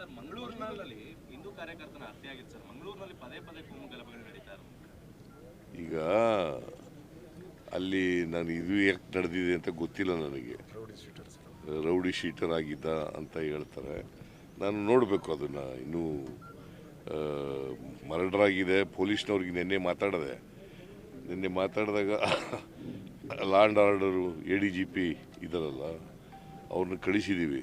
Sir ಮಂಗಳೂರಿನಲ್ಲಿ ಹಿಂದೂ ಕಾರ್ಯಕರ್ತನ ಹತ್ಯೆ ಆಗಿತ್ತು ಸರ್. ಮಂಗಳೂರಿನಲ್ಲಿ ಪದೇ ಪದೇ ಕೋಮು ಗಲಭೆಗಳು ನಡೀತಾ ಇರೋದು. ಈಗ ಅಲ್ಲಿ ನಾನು ಇದು ಯಾಕೆ ನಡೆದಿದೆ ಅಂತ ಗೊತ್ತಿಲ್ಲ ನನಗೆ. ರೌಡಿ ಶೀಟರ್ ಆಗಿದ್ದ ಅಂತ ಹೇಳ್ತಾರೆ. ನಾನು ನೋಡಬೇಕು ಅದನ್ನು. ಇನ್ನೂ ಮರ್ಡರ್ ಆಗಿದೆ ಪೊಲೀಸ್ನವ್ರಿಗೆ ನಿನ್ನೆ ಮಾತಾಡಿದೆ. ನಿನ್ನೆ ಮಾತಾಡಿದಾಗ law and order A D G P ಇದರಲ್ಲ ಅವ್ರನ್ನ ಕಳಿಸಿದ್ದೀವಿ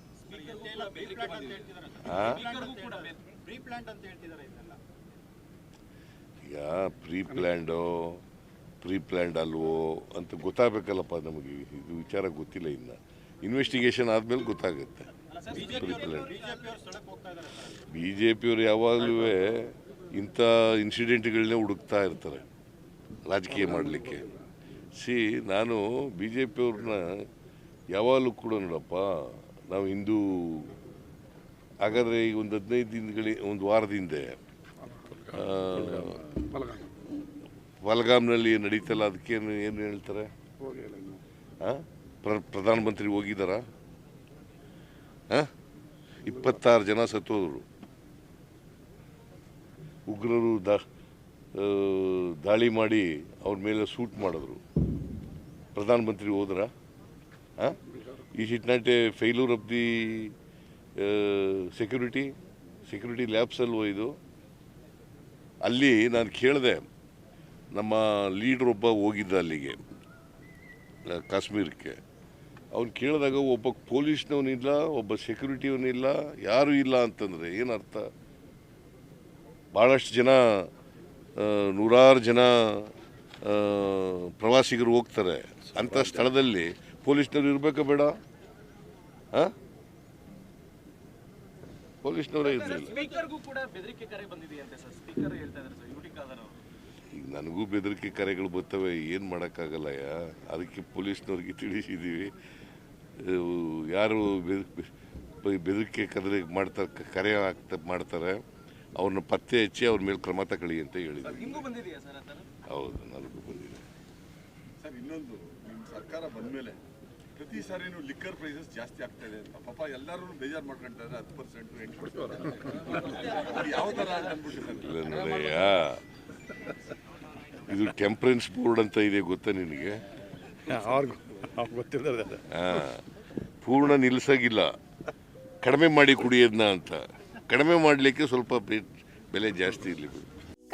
ಆ? ಪ್ರೀ ಪ್ಲ್ಯಾಂಡೋ ಪ್ರೀ ಪ್ಲ್ಯಾಂಡ್ ಅಲ್ವೋ ಅಂತ ಗೊತ್ತಾಗಬೇಕಲ್ಲಪ್ಪ ನಮಗೆ. ಇದು ವಿಚಾರ ಗೊತ್ತಿಲ್ಲ ಇನ್ನು. ಇನ್ವೆಸ್ಟಿಗೇಷನ್ ಆದಮೇಲೆ ಗೊತ್ತಾಗುತ್ತೆ. ಪ್ರೀ ಬಿ ಜೆ ಪಿಯವರು ಯಾವಾಗಲೂ ಇಂಥ ಇನ್ಸಿಡೆಂಟ್ಗಳನ್ನೇ ಹುಡುಕ್ತಾ ಇರ್ತಾರೆ. ರಾಜಕೀಯ ಮಾಡಲಿಕ್ಕೆ. ಸಿ ನಾನು ಬಿ ಜೆ ಪಿಯವ್ರನ್ನ ಯಾವಾಗಲೂ ಕೂಡ ನೋಡಪ್ಪ ನಾವು ಇಂದು ಹಾಗಾದರೆ ಈಗ ಒಂದು ಹದಿನೈದು ದಿನಗಳಿ ಒಂದು ವಾರದ ಹಿಂದೆ ಬಲಗಾಮ್ನಲ್ಲಿ ನಡೀತಲ್ಲ ಅದಕ್ಕೇನು ಏನು ಹೇಳ್ತಾರೆ? ಪ್ರಧಾನಮಂತ್ರಿ ಹೋಗಿದ್ದಾರಾ? ಹಾಂ ಇಪ್ಪತ್ತಾರು ಜನ ಸತ್ತೋದ್ರು. ಉಗ್ರರು ದಾಳಿ ಮಾಡಿ ಅವ್ರ ಮೇಲೆ ಸೂಟ್ ಮಾಡಿದ್ರು. ಪ್ರಧಾನಮಂತ್ರಿ ಹೋದ್ರ? It not a failure of the security security lapse ಅಲ್ವೋ ಇದು ಅಲ್ಲಿ ನಾನು ಕೇಳಿದೆ ನಮ್ಮ ಲೀಡ್ರ್ ಒಬ್ಬ ಹೋಗಿದ್ದ ಅಲ್ಲಿಗೆ ಕಾಶ್ಮೀರಕ್ಕೆ. ಅವ್ನು ಕೇಳಿದಾಗ ಒಬ್ಬ ಪೊಲೀಸ್ನವನಿಲ್ಲ ಒಬ್ಬ ಸೆಕ್ಯೂರಿಟಿಯವನಿಲ್ಲ ಯಾರೂ ಇಲ್ಲ ಅಂತಂದರೆ ಏನರ್ಥ? ಭಾಳಷ್ಟು ಜನ ನೂರಾರು ಜನ ಪ್ರವಾಸಿಗರು ಹೋಗ್ತಾರೆ. ಅಂಥ ಸ್ಥಳದಲ್ಲಿ ಪೊಲೀಸ್ನವ್ರು ಇರಬೇಕು ಬೇಡ? ಹಾಂ? ಪೊಲೀಸ್ನವರೇ ಇರಲಿಲ್ಲ ಸ್ಪೀಕರ್ಗೂ ಕೂಡ ಬೆದರಿಕೆ ಕರೆ ಬಂದಿದೆಯಂತೆ ಸರ್. ಸ್ಪೀಕರ್ ಹೇಳ್ತಾ ಇದ್ದಾರೆ ಸರ್ ಯುಟಿ ಖಾದರ್ ಅವರು. ಈಗ ನನಗೂ ಬೆದರಿಕೆ ಕರೆಗಳು ಬರ್ತವೆ ಏನು ಮಾಡೋಕ್ಕಾಗಲ್ಲಯ್ಯ ಅದಕ್ಕೆ ಪೊಲೀಸ್ನವ್ರಿಗೆ ತಿಳಿಸಿದ್ದೀವಿ ಯಾರು ಬೆದ- ಬೆದರಿಕೆ ಕದರೆ ಮಾಡ್ತಾರೆ ಕರೆ ಆಗ್ತಾ ಮಾಡ್ತಾರೆ ಅವ್ರನ್ನ ಪತ್ತೆ ಹಚ್ಚಿ ಅವ್ರ ಮೇಲೆ ಕ್ರಮ ತಗೊಳ್ಳಿ ಅಂತ ಹೇಳಿದ್ರು ಹೌದು ನನಗೂ ಬಂದಿದೆ. ಸರ್ ಇನ್ನೊಂದು ನಿಮ್ಮ ಸರ್ಕಾರ ಬಂದ್ಮೇಲೆ ಪ್ರತಿ ಸಾರಿನೂ ಲಿಕ್ಕರ್ ಪ್ರೈಸಸ್ ಜಾಸ್ತಿ ಆಗ್ತಾ ಇದೆ. ಅಂತ ಪಾಪ ಎಲ್ಲರೂ ಬೇಜಾರು ಮಾಡ್ಕೊಂತ ಇದ್ದಾರೆ ಹತ್ತು ಪರ್ಸೆಂಟ್ ಎಂಟು ಪರ್ಸೆಂಟ್ ಯಾವ ಥರ ಇದು ಟೆಂಪರೆನ್ಸ್ ಬೋರ್ಡ್ ಅಂತ ಇದೆ ಗೊತ್ತಾ ನಿನಗೆ? ಪೂರ್ಣ ನಿಲ್ಸಾಗಿಲ್ಲ. ಕಡಿಮೆ ಮಾಡಿ ಕುಡಿಯೋದನ್ನ ಅಂತ. ಕಡಿಮೆ ಮಾಡಲಿಕ್ಕೆ ಸ್ವಲ್ಪ ಬೆಲೆ ಜಾಸ್ತಿ ಇರಲಿ